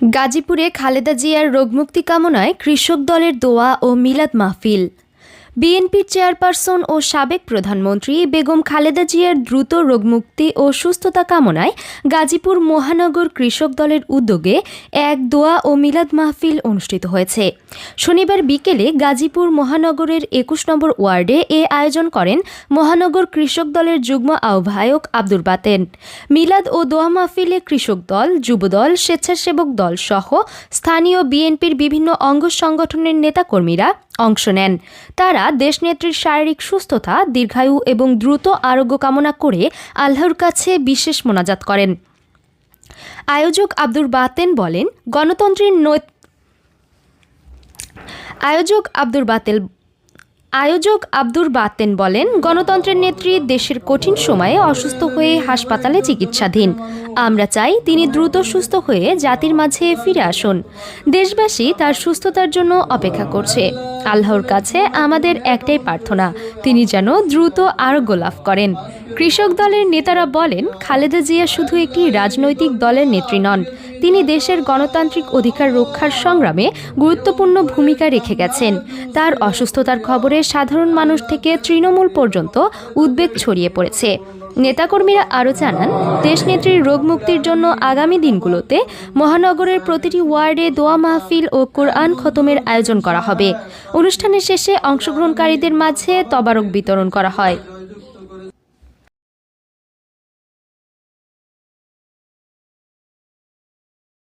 গাজীপুরে খালেদা জিয়ার রোগমুক্তি কামনায় কৃষক দলের দোয়া ও মিলাদ মাহফিল। বিএনপির চেয়ারপারসন ও সাবেক প্রধানমন্ত্রী বেগম খালেদা জিয়ার দ্রুত রোগমুক্তি ও সুস্থতা কামনায় গাজীপুর মহানগর কৃষক দলের উদ্যোগে এক দোয়া ও মিলাদ মাহফিল অনুষ্ঠিত হয়েছে। শনিবার বিকেলে গাজীপুর মহানগরের একুশ নম্বর ওয়ার্ডে এ আয়োজন করেন মহানগর কৃষক দলের যুগ্ম আহ্বায়ক আব্দুর বাতেন। মিলাদ ও দোয়া মাহফিলে কৃষক দল, যুবদল, স্বেচ্ছাসেবক দল সহ স্থানীয় বিএনপির বিভিন্ন অঙ্গ সংগঠনের নেতাকর্মীরা অংশ নেন। তারা দেশনেত্রীর শারীরিক সুস্থতা, দীর্ঘায়ু এবং দ্রুত আরোগ্য কামনা করে আল্লাহর কাছে বিশেষ মোনাজাত করেন। আয়োজক আব্দুর বাতেন বলেন, গণতন্ত্রের আয়োজক আব্দুর বাতেল আয়োজক আব্দুর বাতেন বলেন, গণতন্ত্রের নেত্রী দেশের কঠিন সময়ে অসুস্থ হয়ে হাসপাতালে চিকিৎসাধীন। আমরা চাই তিনি দ্রুত সুস্থ হয়ে জাতির মাঝে ফিরে আসুন। দেশবাসী তার সুস্থতার জন্য অপেক্ষা করছে। আল্লাহর কাছে আমাদের একটাই প্রার্থনা, তিনি যেন দ্রুত আরোগ্য লাভ করেন। কৃষক দলের নেতারা বলেন, খালেদা জিয়া শুধু একটি রাজনৈতিক দলের নেত্রী নন, তিনি দেশের গণতান্ত্রিক অধিকার রক্ষার সংগ্রামে গুরুত্বপূর্ণ ভূমিকা রেখে গেছেন। তার অসুস্থতার খবরে সাধারণ মানুষ থেকে তৃণমূল পর্যন্ত উদ্বেগ ছড়িয়ে পড়েছে। নেতাকর্মীরা আরও জানান দেশনেত্রীর রোগ মুক্তির জন্য আগামী দিনগুলোতে মহানগরের প্রতিটি ওয়ার্ডে দোয়া মাহফিল ও কোরআন খতমের আয়োজন করা হবে। অনুষ্ঠানের শেষে অংশগ্রহণকারীদের মাঝে তবারক বিতরণ করা হয়।